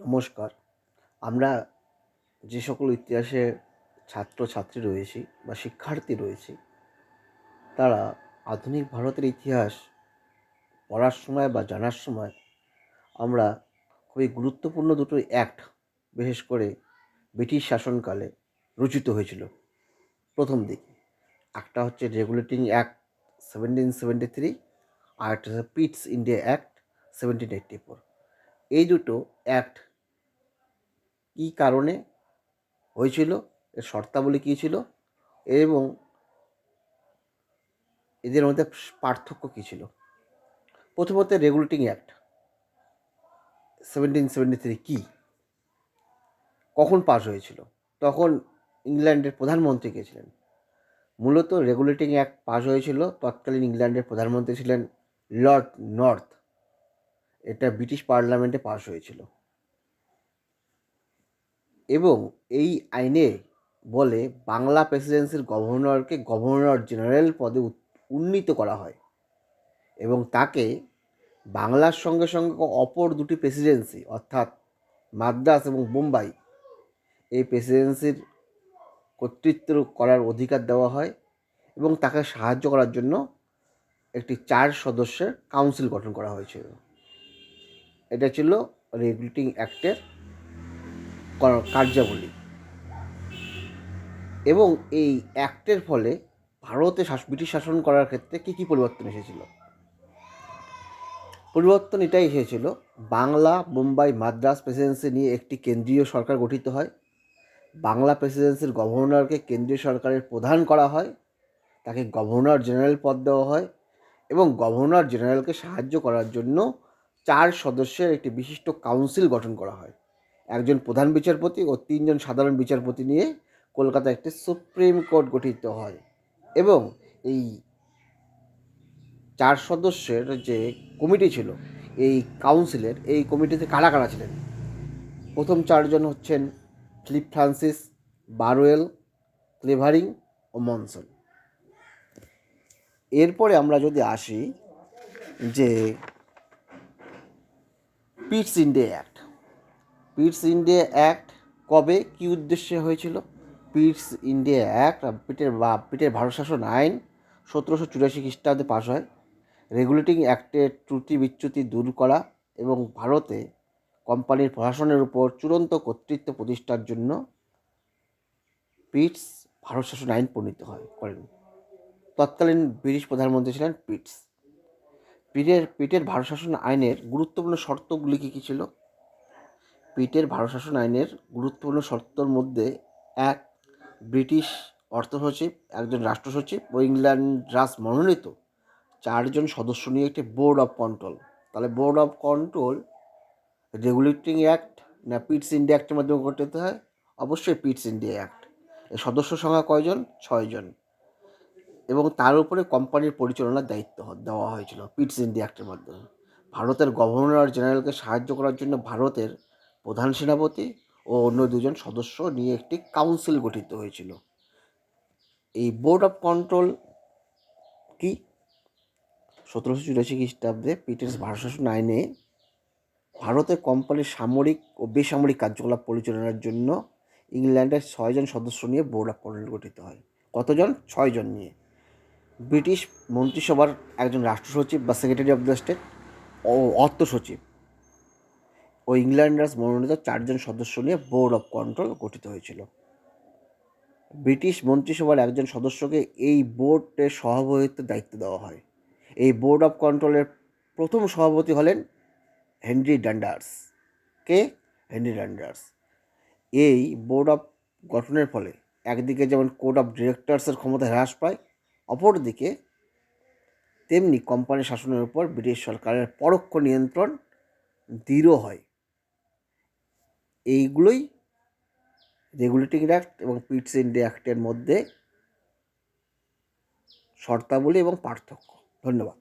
নমস্কার। আমরা যে সকল ইতিহাসে ছাত্র ছাত্রী রয়েছি বা শিক্ষার্থী রয়েছি, তারা আধুনিক ভারতের ইতিহাস পড়ার সময় বা জানার সময় আমরা খুবই গুরুত্বপূর্ণ দুটো অ্যাক্ট বিশেষ করে ব্রিটিশ শাসনকালে রচিত হয়েছিল। প্রথম দিকে, একটা হচ্ছে regulating act seventeen seventy three আর একটা হচ্ছে Pitt's India act seventeen eighty four এই দুটো অ্যাক্ট কী কারণে হয়েছিল, এর শর্তাবলী কী ছিল এবং এদের মধ্যে পার্থক্য কী ছিল? প্রথমত regulating act seventeen seventy three কী? কখন পাস হয়েছিল? তখন ইংল্যান্ডের প্রধানমন্ত্রী কে ছিলেন? মূলত রেগুলেটিং অ্যাক্ট পাস হয়েছিল, তৎকালীন ইংল্যান্ডের প্রধানমন্ত্রী ছিলেন লর্ড নর্থ। এটা ব্রিটিশ পার্লামেন্টে পাস হয়েছিল। এবং এই আইনে বলে বাংলা প্রেসিডেন্সির গভর্নরকে গভর্নর জেনারেল পদে উন্নীত করা হয়। এবং তাকে বাংলার সঙ্গে সঙ্গে অপর দুটি প্রেসিডেন্সি অর্থাৎ মাদ্রাস এবং বোম্বাই এই প্রেসিডেন্সির কর্তৃত্ব করার অধিকার দেওয়া হয় এবং তাকে সাহায্য করার জন্য একটি চার সদস্যের কাউন্সিল গঠন করা হয়েছিল। এটা ছিল রেগুলেটিং অ্যাক্টের কার্যাবলী। এবং এই অ্যাক্টের ফলে ভারতে ব্রিটিশ শাসন করার ক্ষেত্রে কী কী পরিবর্তন এসেছিল? পরিবর্তন এটাই এসেছিল, বাংলা, মুম্বাই, মাদ্রাস প্রেসিডেন্সি নিয়ে একটি কেন্দ্রীয় সরকার গঠিত হয়। বাংলা প্রেসিডেন্সির গভর্নরকে কেন্দ্রীয় সরকারের প্রধান করা হয়, তাকে গভর্নর জেনারেল পদ দেওয়া হয় এবং গভর্নর জেনারেলকে সাহায্য করার জন্য চার সদস্যের একটি বিশিষ্ট কাউন্সিল গঠন করা হয়। একজন প্রধান বিচারপতি ও তিনজন সাধারণ বিচারপতি নিয়ে কলকাতায় একটি সুপ্রিম কোর্ট গঠিত হয়। এবং এই চার সদস্যের যে কমিটি ছিল, এই কাউন্সিলের, এই কমিটিতে কারা কারা ছিলেন? প্রথম চারজন হচ্ছেন ফিলিপ ফ্রান্সিস, বারোয়েল, ক্লেভারিং ও মনসন। এরপরে আমরা যদি আসি যে Pitt's India act Pitt's India act কবে কী উদ্দেশ্যে হয়েছিল? পিটস ইন্ডিয়া অ্যাক্ট পিটের বা পিটের ভারত শাসন আইন সতেরোশো চুরাশি খ্রিস্টাব্দে পাশ হয়। রেগুলেটিং অ্যাক্টের ত্রুটি বিচ্যুতি দূর করা এবং ভারতে কোম্পানির প্রশাসনের উপর চূড়ান্ত কর্তৃত্ব প্রতিষ্ঠার জন্য পিটস ভারত শাসন আইন প্রণীত হয় করেন। তৎকালীন ব্রিটিশ প্রধানমন্ত্রী ছিলেন পিটস পিটের পিটের ভারত শাসন আইনের গুরুত্বপূর্ণ শর্তগুলি কী কী ছিল? পিটের ভারত শাসন আইনের গুরুত্বপূর্ণ শর্তর মধ্যে এক, ব্রিটিশ অর্থ সচিব একজন রাষ্ট্র সচিব ও ইংল্যান্ড রাজ মনোনীত চারজন সদস্য নিয়ে একটি বোর্ড অফ কন্ট্রোল। তাহলে board of control regulating act না পিটস ইন্ডিয়া অ্যাক্টের মাধ্যমে গঠিত হয়? অবশ্যই পিটস ইন্ডিয়া অ্যাক্ট। এর সদস্য সংখ্যা কয়জন? ছয়জন। এবং তার উপরে কোম্পানির পরিচালনার দায়িত্ব দেওয়া হয়েছিল পিটস ইন্ডিয়া অ্যাক্টের মাধ্যমে। ভারতের গভর্নর জেনারেলকে সাহায্য করার জন্য ভারতের প্রধান সেনাপতি ও অন্য দুজন সদস্য নিয়ে একটি কাউন্সিল গঠিত হয়েছিল। এই বোর্ড অফ কন্ট্রোল কি? সতেরোশো চুরাশি খ্রিস্টাব্দে পিটার্স ভারত শাসন আইনে ভারতে কোম্পানির সামরিক ও বেসামরিক কার্যকলাপ পরিচালনার জন্য ইংল্যান্ডের ছয়জন সদস্য নিয়ে বোর্ড অফ কন্ট্রোল গঠিত হয়। কতজন? ছয়জন নিয়ে। ব্রিটিশ মন্ত্রিসভার একজন রাষ্ট্র সচিব বা সেক্রেটারি অফ দ্য স্টেট ও অর্থ সচিব ও ইংল্যান্ডার্স মনোনীত চারজন সদস্য নিয়ে বোর্ড অফ কন্ট্রোল গঠিত হয়েছিল। ব্রিটিশ মন্ত্রিসভার একজন সদস্যকে এই বোর্ডের সভাপতিত্বের দায়িত্ব দেওয়া হয়। এই বোর্ড অফ কন্ট্রোলের প্রথম সভাপতি হলেন হেনরি ডান্ডার্স। কে? হেনরি ডান্ডার্স। এই বোর্ড অফ গঠনের ফলে একদিকে যেমন কোর্ট অফ ডিরেক্টরসের ক্ষমতা হ্রাস পায়, অপরদিকে তেমনি কোম্পানি শাসনের উপর ব্রিটিশ সরকারের পরোক্ষ নিয়ন্ত্রণ দৃঢ় হয়। এইগুলোই রেগুলেটিং অ্যাক্ট এবং পিটস ইন্ডিয়া অ্যাক্টের মধ্যে শর্তাবলী এবং পার্থক্য। ধন্যবাদ।